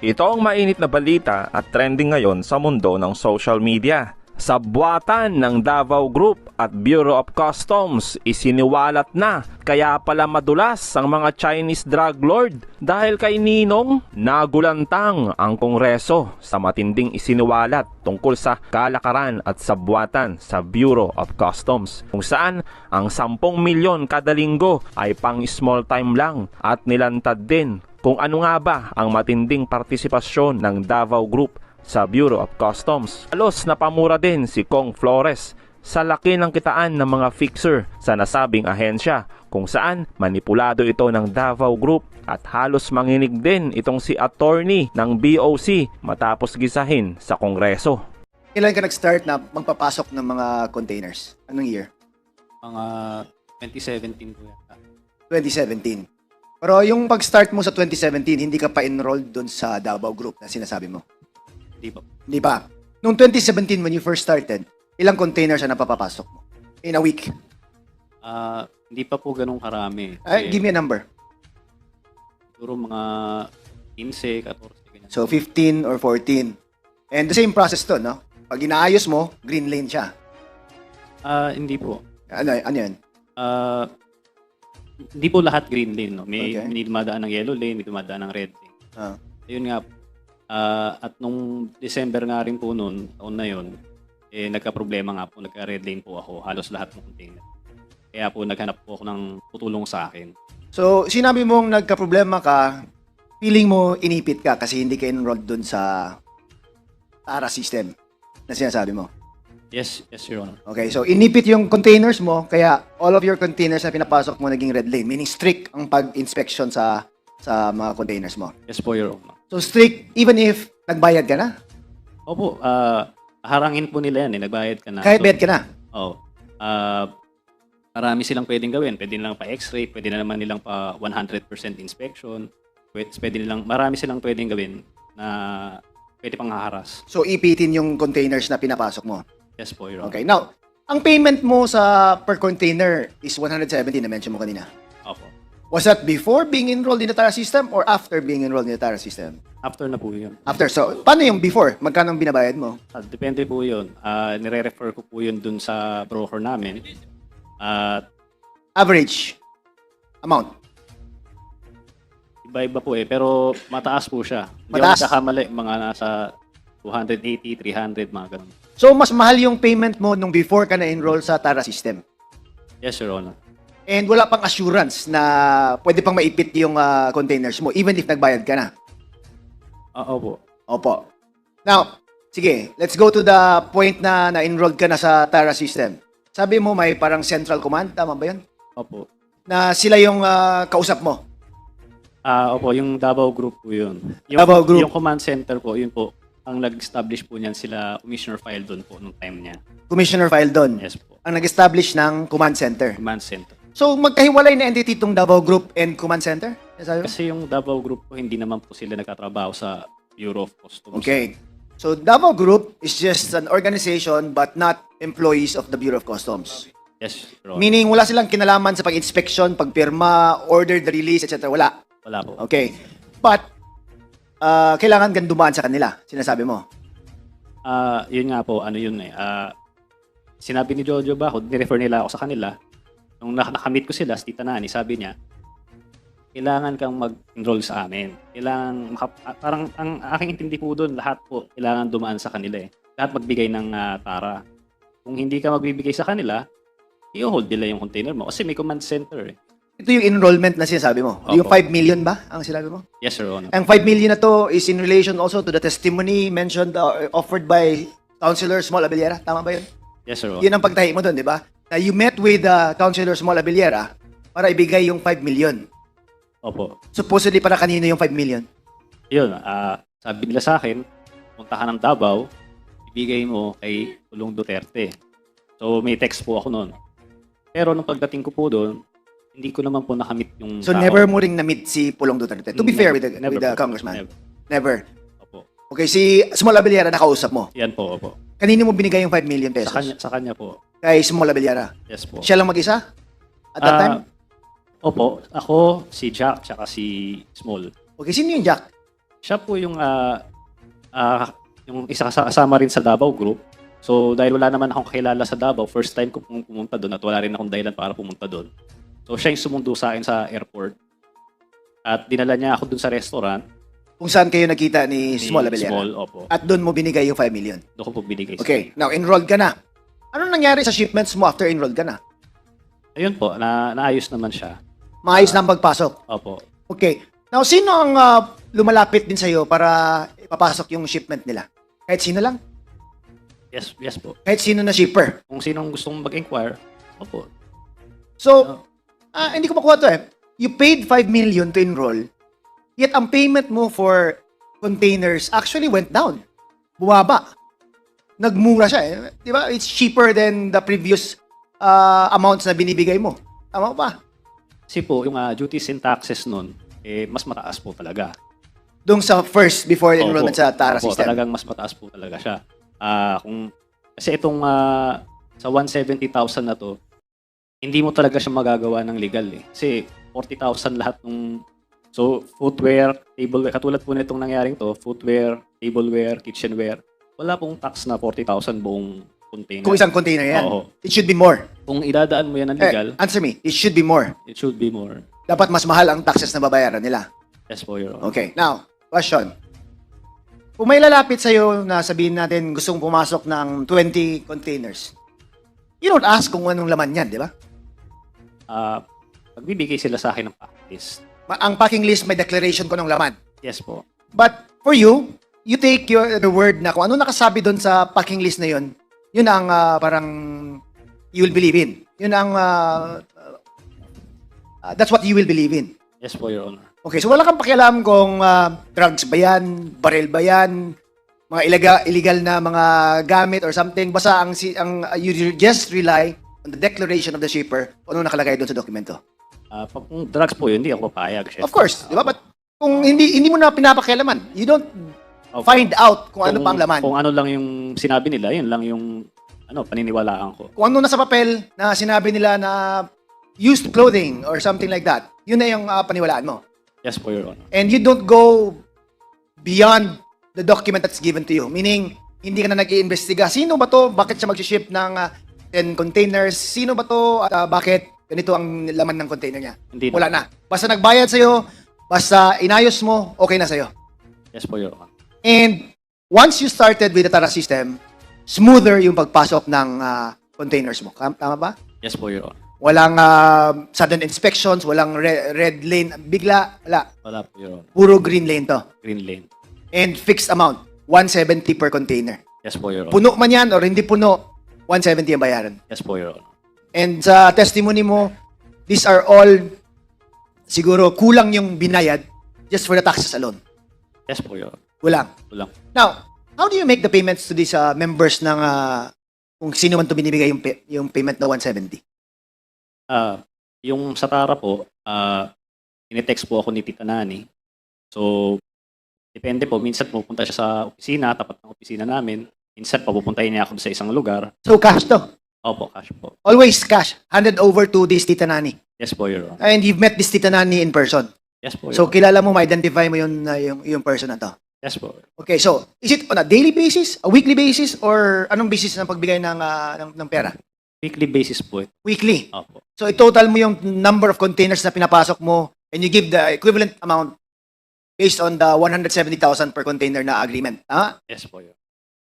Ito ang mainit na balita at trending ngayon sa mundo ng social media. Sa buwatan ng Davao Group at Bureau of Customs, isiniwalat na kaya pala madulas ang mga Chinese drug lord dahil kay Ninong nagulantang ang Kongreso sa matinding isiniwalat tungkol sa kalakaran at sa buwatan sa Bureau of Customs kung saan ang 10 milyon kada linggo ay pang small time lang at nilantad din. Kung ano nga ba ang matinding partisipasyon ng Davao Group sa Bureau of Customs. Halos napamura din si Kong Flores sa laki ng kitaan ng mga fixer sa nasabing ahensya kung saan manipulado ito ng Davao Group at halos manginig din itong si attorney ng BOC matapos gisahin sa Kongreso. Kailan ka nag-start na magpapasok ng mga containers? Anong year? Mga 2017 po yata. 2017. Pero yung pag-start mo sa 2017, hindi ka pa enrolled doon sa Davao Group na sinasabi mo? Hindi pa. Hindi pa. Noong 2017, when you first started, ilang containers ang napapapasok mo? In a week? Ah, hindi pa po ganun karami. Ay, Kasi give me a number. Siguro mga 15, 14, ganyan. So, 15 or 14. And the same process to, no? Pag inaayos mo, green lane siya. Ah, hindi po. Ano, ano yun? Ah, hindi po lahat green lane, no? May, Okay. may dumadaan ng yellow lane, may dumadaan ng red lane. Ah. Ayun nga, ah, at nung December nga rin po noon, taon na yun, eh, nagka-problema nga po, nagka-red lane po ako, halos lahat ng container. Kaya po, naghanap po ako ng tutulong sa akin. So, sinabi mong nagka-problema ka, feeling mo inipit ka kasi hindi ka enrolled doon sa TARA system na sinasabi mo. Yes, yes, Your Honor. Okay, so inipit yung containers mo, kaya all of your containers na pinapasok mo naging red lane, meaning strict ang pag-inspection sa sa mga containers mo. Yes po, Your Honor. So strict even if nagbayad ka na, Opo, ah, harangin po nila yan eh, nagbayad ka na. kahit So, bayad ka na. Oo. Ah, marami silang pwedeng gawin. Pwede nilang pa x-ray, pwede na naman nilang pa 100% inspection. Pwede, pwede nilang, marami silang pwedeng gawin na pwede pang haharas. So ipitin yung containers na pinapasok mo. Yes po, Your Honor. Okay, now, ang payment mo sa per container is 170 na mention mo kanina. Was that before being enrolled in the TARA system or after being enrolled in the TARA system? After na po yun. After. So, paano yung before? Magkano ang binabayad mo? Ah, depende po yun. Ah, nire-refer ko po yun dun sa broker namin. At Average amount. iba-iba po eh. Pero mataas po siya. Hindi Mataas? ako nagkakamali. Mga nasa 280, 300, mga ganun. So, mas mahal yung payment mo nung before ka na-enroll sa TARA system. Yes, Your Honor. And wala pang assurance na pwede pang maipit yung ah, containers mo even if nagbayad ka na. Ah, opo. Opo. Now, sige, let's go to the point na na-enrolled ka na sa TARA system. Sabi mo may parang central command, tama ba yun? Opo. Na sila yung ah, kausap mo. Ah, opo, yung Davao Group po yun. Yung, Davao Group. Yung command center po, yun po, ang nag-establish po niyan sila, commissioner file doon po nung time niya. Commissioner file doon. Yes po, Ang nag-establish ng command center. command center. So, magkahiwalay na entity itong Davao Group and command center? Sabi mo? Kasi yung Davao Group po, hindi naman po sila nagtatrabaho sa Bureau of Customs. Okay. So, Davao Group is just an organization but not employees of the Bureau of Customs. Yes, Your Honor. Meaning, wala silang kinalaman sa pag-inspection, pagpirma, order the release, etc. Wala. Wala po. Okay. But, ah, kailangan gandumaan sa kanila, sinasabi mo. Ah, yun nga po, ano yun eh. Ah, sinabi ni Jojo ba, ni-refer nila ako sa kanila. Nung nak- nakamit ko sila, si Tita Nani, sabi niya, kailangan kang mag-enroll sa amin. Kailangan, ah, parang ang aking intindi po doon, lahat po, kailangan dumaan sa kanila eh. Lahat magbigay ng ah, tara. Kung hindi ka magbibigay sa kanila, i-hold nila yung container mo kasi may command center eh. Ito yung enrollment na sinasabi mo. Opo. Yung 5 million ba ang sinabi mo? Yes, Your Honor. Ang 5 million na to is in relation also to the testimony mentioned, uh, offered by Councilor Small Abellera. Tama ba yun? Yes, Your Honor. Yun ang pagtahi mo doon, di ba? Na you met with uh, Councilor Small Abellera para ibigay yung 5 million. Opo. Supposedly para kanino yung 5 million? Yun, ah, sabi nila sa akin, punta ka ng Davao, ibigay mo kay Pulong Duterte. So, may text po ako noon. Pero nung pagdating ko po doon, hindi ko naman po nakamit yung So tao. never mo ring na-meet si Pulong Duterte. To be fair with the, Never with the po. congressman. Never. Never. Opo. Okay, si Small Abellera nakausap mo. Yan po, opo. Kanino mo binigay yung 5 million pesos? Sa kanya, sa kanya po. Kay Small Abellera. Yes po. Siya lang mag-isa? At that Ah, time? Opo. Ako, si Jack, tsaka si Small. Okay, sino yung Jack? Siya po yung ah, ah, yung isa kasa- kasama rin sa Davao Group. So dahil wala naman akong kakilala sa Davao, first time ko pum- pumunta doon at wala rin akong dahilan para pumunta doon. So siya yung sumundo sa akin sa airport. At dinala niya ako doon sa restaurant. Kung saan kayo nakita ni ni Small Abellera. Small, opo. At doon mo binigay yung 5 million. Doon ko po binigay. sa Okay, now enrolled ka na. Ano nangyari sa shipments mo after enrolled ka na? Ayun po, na, naayos naman siya. Maayos na ang pagpasok. Opo. Okay. Now, sino ang ah, lumalapit din sa'yo para ipapasok yung shipment nila? Kahit sino lang? Yes, yes po. Kahit sino na shipper? Kung sinong gustong mag-inquire, opo. So, ah, hindi ko makuha to eh. You paid 5 million to enroll, yet ang payment mo for containers actually went down. Bumaba. Nagmura siya eh. Di ba? It's cheaper than the previous ah, amounts na binibigay mo. Tama ba? Kasi po, yung ah, duties and taxes nun, eh, mas mataas po talaga. Doon sa first before enrollment Opo. sa TARA Opo, system. talagang mas mataas po talaga siya. Ah, kung kasi itong ah, sa 170,000 na to, hindi mo talaga siya magagawa ng legal eh. Kasi 40,000 lahat ng So, footwear, tableware, katulad po nitong nangyaring to, footwear, tableware, kitchenware, wala pong tax na 40,000 buong container. Kung isang container yan. Oo. It should be more. Kung idadaan mo yan ng legal, Eh, answer me. It should be more. it should be more. Dapat mas mahal ang taxes na babayaran nila. Yes po, Your Honor. Okay. Now, question. Kung may lalapit sa'yo na sabihin natin gustong pumasok ng 20 containers, you don't ask kung anong laman yan, di ba? Ah, pagbibigay sila sa akin ng practice. Ang packing list may declaration ko ng laman. Yes po. But for you, you take your the word na kung ano nakasabi doon sa packing list na yun, yun ang ah, parang you will believe in. Yun ang ah, ah, that's what you will believe in. Yes po, Your Honor. Okay, so wala kang pakialam kung ah, drugs ba yan, baril ba yan, mga illegal, illegal na mga gamit or something. Basta ang, ang ah, you just rely on the declaration of the shipper kung ano nakalagay doon sa dokumento. Ah, pag kung drugs po yun, hindi ako papayag. syempre. Of course, di ba? But kung hindi hindi mo na pinapakialaman, you don't Opo. find out kung, ano pa ang laman. Kung ano lang yung sinabi nila, yun lang yung ano, paniniwalaan ko. Kung ano nasa papel na sinabi nila na used clothing or something like that, yun na yung ah, paniwalaan mo. Yes po, Your Honor. And you don't go beyond the document that's given to you. Meaning, hindi ka na nag-iimbestiga. Sino ba to? Bakit siya mag-ship ng ah, 10 containers? Sino ba to? At ah, bakit ganito ang laman ng container niya? Hindi na. Wala na. Basta nagbayad sa'yo, basta inayos mo, okay na sa'yo. Yes po, Your Honor. And once you started with the Tara system, smoother yung pagpasok ng ah, containers mo. Kam- Tama ba? Yes po, Your Honor. Walang ah, sudden inspections, walang re- red lane. Bigla, wala. Wala po, Your Honor. Puro green lane to. Green lane. And fixed amount, 170 per container. Yes po, Your Honor. Puno man yan or hindi puno, 170 ang bayaran. Yes po, Your Honor. And sa testimony mo, these are all siguro kulang yung binayad just for the taxes alone. Yes po, Your Honor. Kulang. Kulang. Now, how do you make the payments to these uh, members ng uh, kung sino man to binibigay yung, pay- yung payment na 170? Ah, yung sa Tara po, ah, tinetext po ako ni Tita Nani. So, depende po. Minsan pupunta siya sa opisina, tapat ng opisina namin. Minsan papupuntahin niya ako sa isang lugar. So cash to. Opo, cash po. Always cash. Handed over to this Tita Nani. Yes po, Your Honor. And you've met this Tita Nani in person. Yes po, Your So Honor. kilala mo, ma-identify mo yung, uh, yung, yung person na to. Yes po. Okay, so is it on a daily basis, a weekly basis, or anong basis ng pagbigay ng, uh, ng, ng pera? Weekly basis po ito. Weekly. Opo. So i-total mo yung number of containers na pinapasok mo and you give the equivalent amount based on the 170,000 per container na agreement. Ah? Yes po, Your Honor.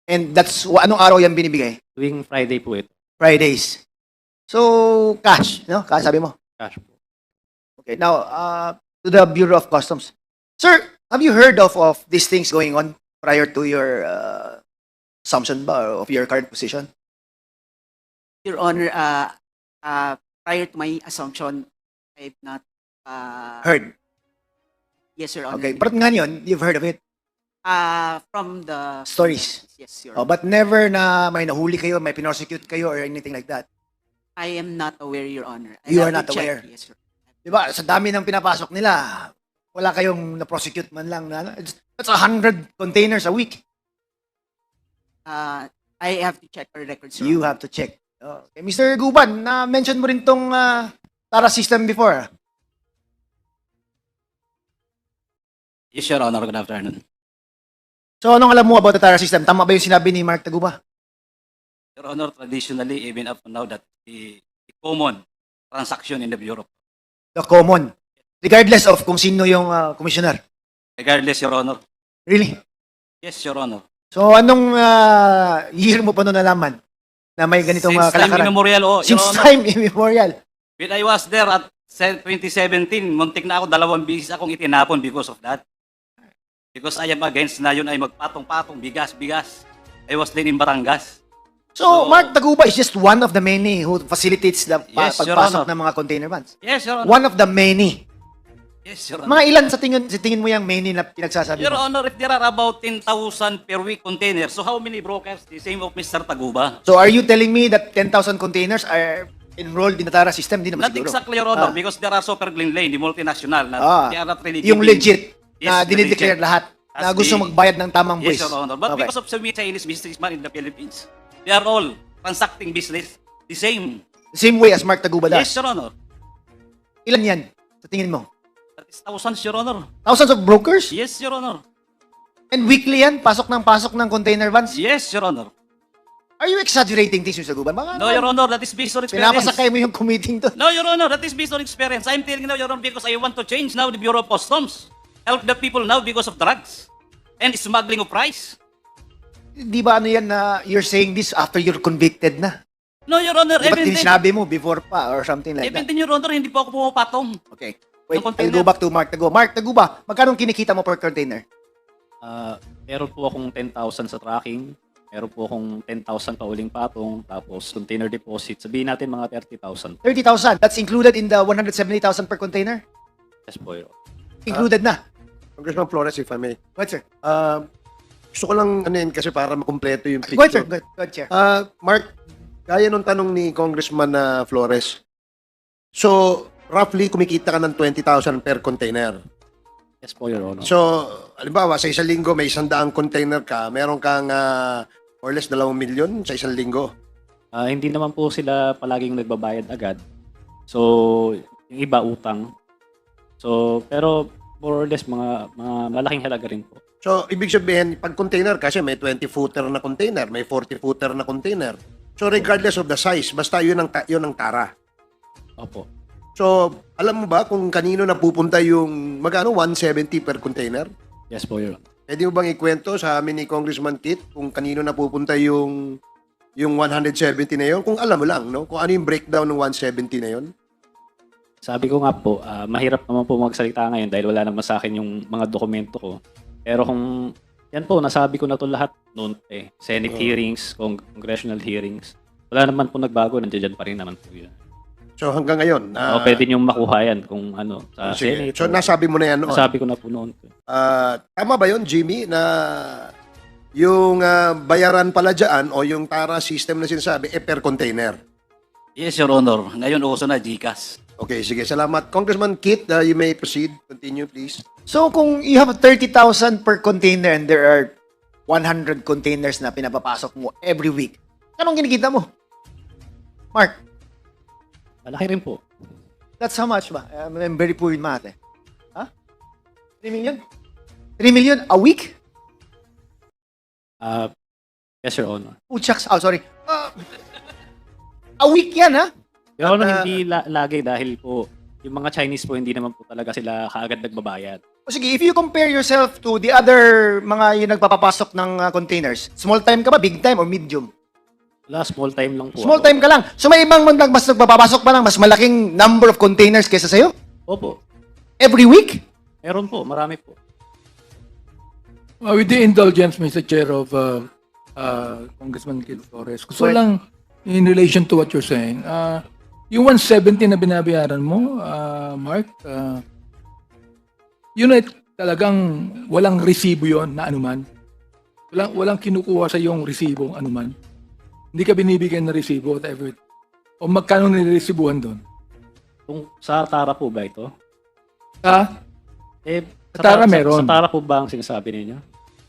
And that's wa- anong araw yan binibigay? Tuwing Friday po ito. Fridays. So cash, no? Cash sabi mo. Cash po. Okay, now uh, to the Bureau of Customs. Sir, have you heard of of these things going on prior to your uh, assumption ba of your current position? Your Honor, uh, uh, prior to my assumption, I've not, uh, Heard. yes, Your Honor. Okay, but ngayon, you've heard of it. Uh, from the Stories. Yes, Your Oh, Honor. but never na may nahuli kayo, may pinosecute kayo or anything like that. I am not aware, Your Honor. I You have are to not check. aware. Yes, Your Di ba? Sa dami ng pinapasok nila, wala kayong na-prosecute man lang. Na, it's, that's a hundred containers a week. Uh, I have to check our records, Your You Honor. have to check. Okay. Mr. Guban, na-mention mo rin tong uh, Tara system before. Yes, Your Honor. Good afternoon. So, anong alam mo about the TARA system? Tama ba yung sinabi ni Mark Taguba? Your Honor, traditionally, even up to now, that the, the common transaction in the Bureau, The common. Regardless of kung sino yung ah, commissioner. regardless, Your Honor. Really? Yes, Your Honor. So, anong ah, year mo pa noon nalaman na may ganitong ah, Since time kalakaran? immemorial, oh, Your Since Honor. time immemorial. When I was there at se- 2017, muntik na ako dalawang bisis akong itinapon because of that. Because I am against na yun ay magpatong-patong, bigas-bigas. I was then in Batangas. So, So- Mark Taguba is just one of the many who facilitates the pa- Yes, Your pagpasok Honor. ng mga container vans. Yes, Your Honor. One of the many. Yes, Your Honor. Mga ilan sa tingin, sa tingin mo yung many na pinagsasabi Your mo? Honor, if there are about 10,000 per week containers, so how many brokers? The same of Mr. Taguba. So, are you telling me that 10,000 containers are enrolled in the TARA system? Hindi naman Not siguro. exactly, Your Honor, Ah. because there are Super Green Lane, the multinational, na Ah, they are not really yung giving- legit Yes, the dinideclare lahat na As gusto the- magbayad ng tamang Yes, buwis. Your Honor. But Okay. because of some Chinese businessmen in the Philippines, they are all transacting business the same. The same way as Mark Taguba does. Yes, Your Honor. Ilan yan sa tingin mo? That is thousands, Your Honor. Thousands of brokers? Yes, Your Honor. And weekly yan? Pasok ng pasok ng container vans? Yes, Your Honor. Are you exaggerating things, Mr. Taguba? Baka No, Your Honor, that is based on experience. Pinapasakay mo yung committing to. No, Your Honor, that is based on experience. I'm telling you now, Your Honor, because I want to change now the Bureau of Customs. Help the people now because of drugs and smuggling of rice. Di ba ano yan na you're saying this after you're convicted na? No, Your Honor, Di ba even then, sinabi mo before pa or something like even that? then, Your Honor, hindi po ako pumapatong. Okay. Wait, Yung I'll container. go back to Mark Taguba. Mark Taguba, magkano kinikita mo per container? Ah, meron po akong 10,000 sa tracking, meron po akong 10,000 pa uling patong, tapos container deposit, sabihin natin mga 30,000. 30,000. That's included in the 170,000 per container? Yes po, Your Honor. Included na. Congressman Flores, if I may. Go ahead, sir. Uh, gusto ko lang ano yun, kasi para makumpleto yung Go ahead, sir. picture. Go ahead, go ahead, chair. Ah, Mark, gaya nung tanong ni Congressman na Flores. So, roughly kumikita ka ng 20,000 per container. Yes po, Your Honor. So, halimbawa, sa isang linggo may isang daang container ka, meron kang more or less dalawang milyon sa isang linggo. Ah, hindi naman po sila palaging nagbabayad agad. So, yung iba utang. So, pero more or less mga, mga malaking halaga rin po. So, ibig sabihin, pag container, kasi may 20-footer na container, may 40-footer na container. So, regardless of the size, basta yun ang, yun ang tara. Opo. So, alam mo ba kung kanino napupunta yung magkano 170 per container? Yes po, Honor. Pwede mo bang ikwento sa amin ni Congressman Kit kung kanino napupunta yung yung 170 na yon? Kung alam mo lang, no? Kung ano yung breakdown ng 170 na yon? Sabi ko nga po, ah, mahirap naman po magsalita ngayon dahil wala naman sa akin yung mga dokumento ko. Pero kung yan po, nasabi ko na to lahat noon eh. Senate Oh. hearings, cong- congressional hearings. Wala naman po nagbago, nandiyan pa rin naman po yun. So, hanggang ngayon. o ah, pwede niyong makuha yan kung ano, sa sige. Senate. So, o- nasabi mo na yan noon. nasabi ko na po noon. Ah, tama ba yon Jimmy, na yung ah, bayaran pala dyan o yung tara system na sinasabi, eh per container? Yes, Your Honor. Ngayon, uso na GCash. Okay, sige. Salamat. Congressman Kit, ah, you may proceed. Continue, please. So, kung you have 30,000 per container and there are 100 containers na pinapapasok mo every week, anong kinikita mo? Mark, Malaki rin po. that's how much ba? I'm, I'm very poor in math eh. Ha? 3 million? 3 million a week? Ah, yes, Your Honor. Oh, shucks. Oh, sorry. Ah, a week yan, ha? Honor, At, ah, hindi la- lagi dahil po, yung mga Chinese po, hindi naman po talaga sila kaagad nagbabayad. O sige, if you compare yourself to the other mga yung nagpapapasok ng ah, containers, small time ka ba, big time, or medium? Wala, small time lang po. Small ako. time ka lang. So may ibang mag- mas nagpapapasok pa lang, mas malaking number of containers kaysa sa'yo? Opo. Every week? Meron po, marami po. Uh, with the indulgence, Mr. Chair of uh, uh, Congressman Kid Flores, gusto lang in relation to what you're saying, uh, yung 170 na binabayaran mo, uh, Mark, uh, yun ay talagang walang resibo yon na anuman. Walang, walang kinukuha sa yung resibo anuman. Hindi ka binibigyan ng resibo, whatever. O magkano niresibuhan doon? Kung sa Tara po ba ito? Ha? Eh, Sa Tara sa- meron. Sa, Tara po ba ang sinasabi ninyo?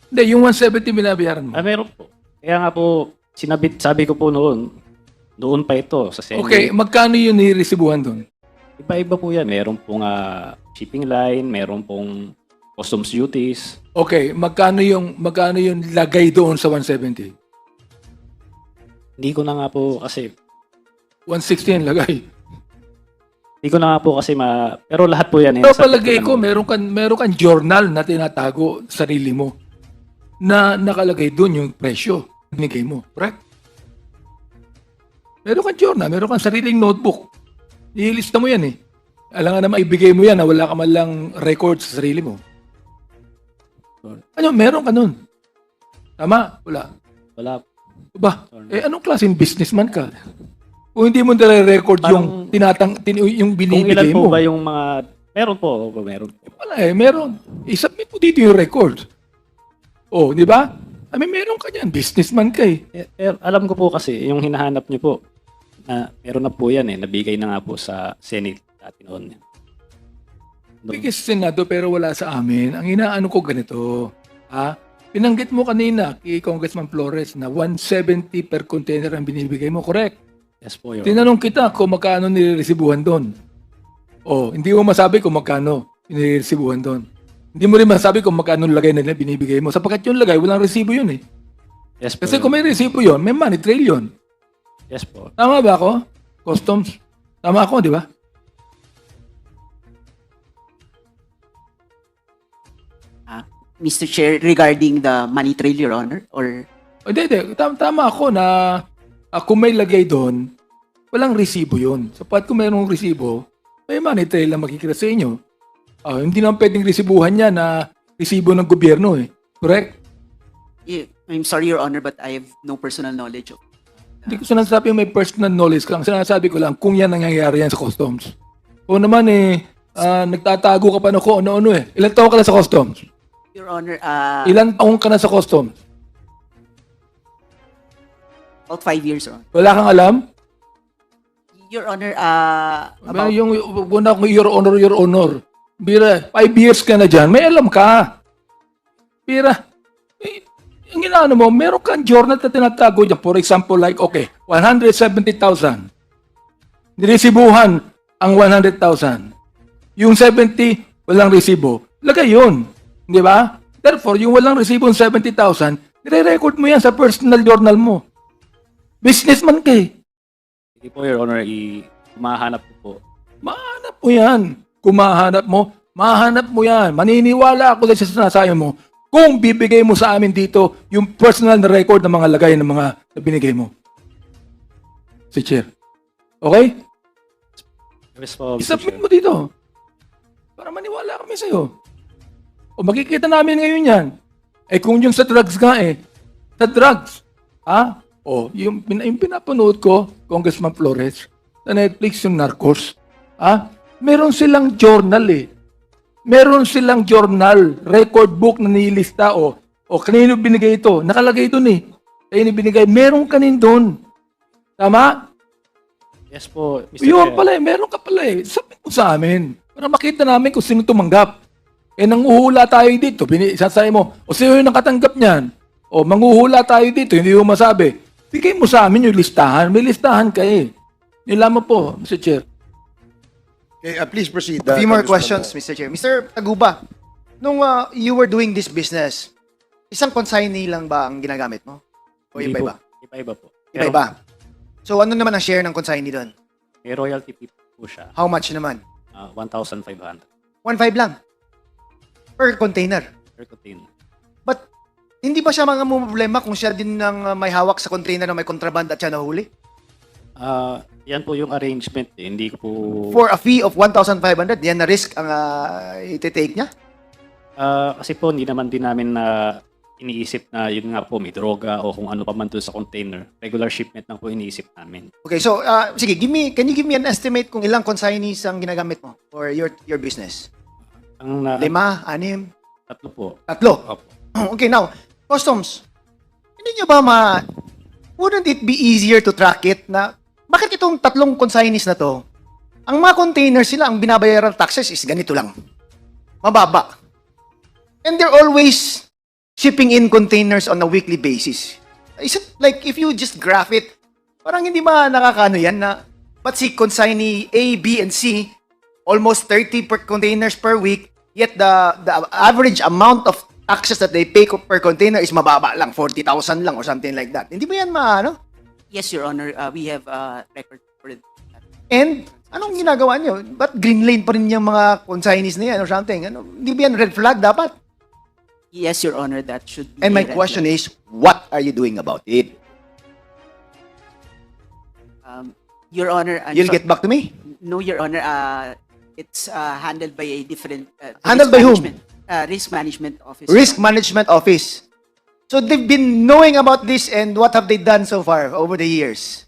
Hindi, yung 170 binabayaran mo. Ah, meron po. Kaya nga po, sinabit, sabi ko po noon, noon pa ito sa Senate. Okay, magkano yung niresibuhan doon? Iba-iba po yan. Meron pong ah, shipping line, meron pong customs duties. Okay, magkano yung magkano yung lagay doon sa 170? Hindi ko na nga po kasi 160 yung lagay. hindi ko na nga po kasi ma pero lahat po yan eh. Pero nasa- palagay ko, meron kan meron kan journal na tinatago sa sarili mo na nakalagay doon yung presyo binigay mo. Correct? Meron kang journal, meron kang sariling notebook. Ilista mo yan eh. Alam nga na maibigay mo yan na wala ka man lang record sa sarili mo. Ano, meron ka nun. Tama? Wala. Wala. Ba? Eh, anong klaseng businessman ka? Kung hindi mo nare-record yung tinatang tin, yung Kung ilan binibigay po mo. ba yung mga meron po, opo, meron. Wala eh, meron. I-submit mo dito yung record. Oh, di ba? I mean, meron ka dyan. Businessman ka eh. Eh, pero alam ko po kasi yung hinahanap niyo po na meron na po yan eh, nabigay na nga po sa Senate dati noon. Bigay sa Senado pero wala sa amin. Ang inaano ko ganito. Ha? Pinanggit mo kanina kay Congressman Flores na 170 per container ang binibigay mo. Correct. Yes po, Your. Tinanong kita kung magkano niliresibuhan doon. Oh, hindi mo masabi kung magkano niliresibuhan doon. Hindi mo rin masabi kung magkano lagay nila binibigay mo. Sapagkat yung lagay, walang resibo yun eh. Yes po. Kasi Your kung may resibo yun, may money trail yun. Yes po. Tama ba ako? Customs. Tama ako, di ba? Mr. Chair, regarding the money trail, Your Honor, or O, Hindi, hindi. Tama, tama ako na ah, kung may lagay doon, walang resibo yun. Sapat kung mayroong resibo, may money trail na makikita sa inyo. Ah, hindi naman pwedeng resibuhan niya na resibo ng gobyerno eh. Correct? Eh, I'm sorry, Your Honor, but I have no personal knowledge of Hindi ko sinasabi may personal knowledge ka. Ang sinasabi ko lang kung yan nangyayari yan sa customs. O naman eh, ah, nagtatago ka pa na kung ano-ano eh. Ilan taon ka na sa customs? Your Honor, uh, Ilan taon ka na sa customs? about five years, Your Honor. Wala kang alam? Your Honor, uh, About... about, Yung una kong your honor, your honor. Bira, five years ka na dyan, may alam ka. Bira, eh, yung inaano mo, meron kang journal na tinatago dyan. For example, like, okay, 170,000. Niresibuhan ang 100,000. Yung 70, walang resibo. Lagay yun. Di ba? Therefore, yung walang resibo ng 70,000, nire-record mo yan sa personal journal mo. Businessman ka eh. Sige po, Your Honor, i mahanap ko po. Mahanap mo yan. Kung mahanap mo, mahanap mo yan. Maniniwala ako sa sinasabi mo kung bibigay mo sa amin dito yung personal na record ng mga lagay ng mga na binigay mo. Si Chair. Okay? Yes po. I-submit mo dito. Para maniwala kami sa'yo. O makikita namin ngayon yan. Eh kung yung sa drugs nga eh. Sa drugs. Ha? O, yung, yung pinapanood ko, Congressman Flores, sa Netflix yung Narcos. Ha? Meron silang journal eh. Meron silang journal, record book na nilista o o kanino binigay ito? Nakalagay doon eh. Kanino binigay? Meron kanin doon. Tama? Yes po, Mr. Yun Chair. pala eh, meron ka pala eh. Sabi mo sa amin. Para makita namin kung sino tumanggap. Eh, nanguhula tayo dito. Bini, sasabi mo, o sino yung nakatanggap niyan? O, manguhula tayo dito, hindi mo masabi. Bigay mo sa amin yung listahan. May listahan ka eh. Yun lamang po, Mr. Chair. Okay, uh, please proceed. A uh, few more questions, Mr. Chair. Mr. Taguba, nung uh, you were doing this business, isang consignee lang ba ang ginagamit mo? O Hindi iba-iba? po. Iba-iba po. Pero Iba-iba. So ano naman ang share ng consignee doon? May royalty fee po siya. How much naman? ah, 1,500 1.5 lang. Per container. per container. But hindi ba siya mga problema kung siya din ang uh, may hawak sa container na may kontraband at siya nahuli? Ah, yan po yung arrangement eh. Hindi ko po... For a fee of 1,500, yan na risk ang uh, iti-take niya? Ah, kasi po, hindi naman din namin na iniisip na yun nga po, may droga o kung ano pa man doon sa container. Regular shipment lang po iniisip namin. Okay, so uh, sige, give me can you give me an estimate kung ilang consignees ang ginagamit mo for your your business? Ang na, Lima, anim, tatlo po. tatlo. Opo. Okay, now, customs. Hindi nyo ba ma... Wouldn't it be easier to track it na bakit itong tatlong consignees na to, ang mga containers sila, ang binabayaran taxes is ganito lang. Mababa. And they're always shipping in containers on a weekly basis. Is it like if you just graph it, parang hindi ba nakakano yan na but si consignee A, B, and C, almost 30 per containers per week, Yet the the average amount of taxes that they pay per container is mababa lang, 40,000 lang or something like that. Hindi ba yan maano? Yes, Your Honor, uh, we have uh, record for that. And anong ginagawa nyo? Ba't green lane pa rin yung mga consignees na yan or something? Ano, hindi ba yan red flag dapat? Yes, Your Honor, that should be. And my question flag. is, what are you doing about it? Um, Your Honor, I'm You'll so- get back to me? No, Your Honor, uh, it's uh, handled by a different. Uh, Handled risk by whom? management, Uh, risk management office. Risk. Management Office. So they've been knowing about this and what have they done so far over the years?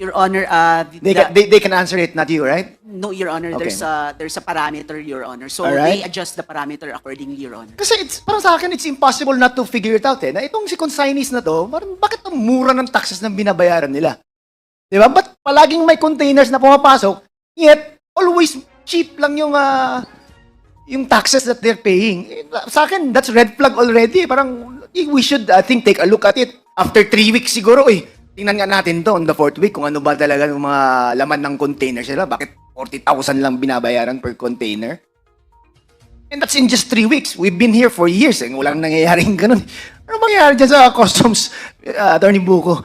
Your Honor, uh, the- They, the- can, they, they can answer it, not you, right? no, Your Honor, Okay. there's a there's a parameter, Your Honor. So Alright. they adjust the parameter accordingly, Your Honor. Kasi it's, parang sa akin, it's impossible not to figure it out eh. Na itong si consignees na to, parang bakit ang mura ng taxes na binabayaran nila? Di ba? Ba't palaging may containers na pumapasok, yet always cheap lang yung ah, yung taxes that they're paying. Eh, Sa akin, that's red flag already. Parang eh, we should, I think, take a look at it. After three weeks siguro, eh, tingnan nga natin to on the fourth week kung ano ba talaga yung mga laman ng container sila. Bakit 40,000 lang binabayaran per container? And that's in just three weeks. We've been here for years. Eh. Walang nangyayaring ganun. Ano mangyayari dyan sa customs, uh, Attorney Buko?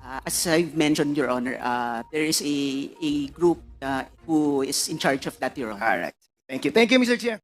Uh, as I've mentioned, Your Honor, uh, there is a a group uh, who is in charge of that, Your Honor. All right. Thank you. Thank you, Mr. Chair.